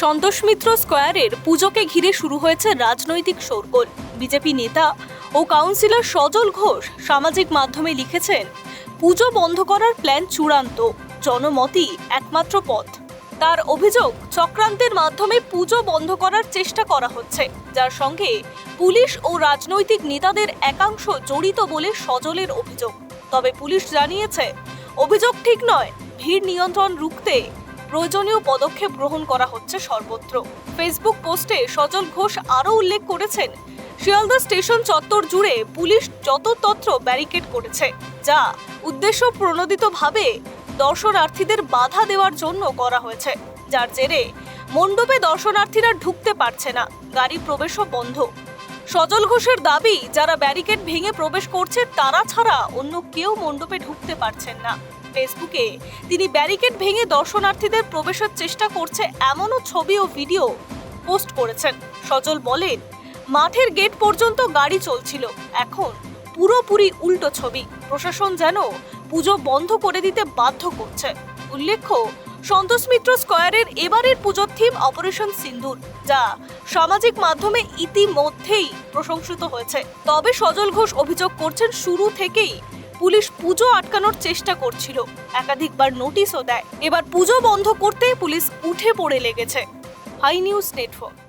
সন্তোষ মিত্র স্কোয়ারের পুজোকে ঘিরে শুরু হয়েছে রাজনৈতিক শোরগোল। বিজেপি নেতা ও কাউন্সিলর সজল ঘোষ সামাজিক মাধ্যমে লিখেছেন, পুজো বন্ধ করার প্ল্যান চূড়ান্ত। জনমতই একমাত্র পথ। তার অভিযোগ, চক্রান্তের মাধ্যমে পুজো বন্ধ করার চেষ্টা করা হচ্ছে, যার সঙ্গে পুলিশ ও রাজনৈতিক নেতাদের একাংশ জড়িত বলে সজলের অভিযোগ। তবে পুলিশ জানিয়েছে, অভিযোগ ঠিক নয়। ভিড় নিয়ন্ত্রণ রুখতে প্রয়োজনীয় পদক্ষেপ গ্রহণ করা হচ্ছে সর্বত্র। ফেসবুক পোস্টে সজল ঘোষ আরও উল্লেখ করেছেন, শিয়ালদা স্টেশন চত্বর জুড়ে পুলিশ যত যততত্র ব্যারিকেড করেছে, যা উদ্দেশ্য প্রণোদিতভাবে দর্শনার্থীদের বাধা দেওয়ার জন্য করা হয়েছে, যার জেরে মণ্ডপে দর্শনার্থীরা ঢুকতে পারছে না, গাড়ি প্রবেশও বন্ধ। সজল ঘোষের দাবি, যারা ব্যারিকেড ভেঙে প্রবেশ করছে, তারা ছাড়া অন্য কেউ মণ্ডপে ঢুকতে পারছেন না। ফেসবুকে। তিনি ব্যারিকেড ভেঙে দর্শনার্থীদের প্রবেশের চেষ্টা করছে এমনও ছবি ও ভিডিও পোস্ট করেছেন। সজল বলেন, মাঠের গেট পর্যন্ত গাড়ি চলছিল। এখন পুরোপুরি উল্টো ছবি। প্রশাসন যেন পুজো বন্ধ করে দিতে বাধ্য করছে। উল্লেখ্য, সন্তোষ মিত্র স্কয়ারের এবারের পুজোর থিম অপারেশন সিন্দুর, যা সামাজিক মাধ্যমে ইতিমধ্যেই প্রশংসিত হয়েছে। তবে সজল ঘোষ অভিযোগ করছেন, শুরু থেকেই পুলিশ পুজো আটকানোর চেষ্টা করছিল। একাধিকবার নোটিশও দেয়। এবার পুজো বন্ধ করতে পুলিশ উঠে পড়ে লেগেছে। High news network.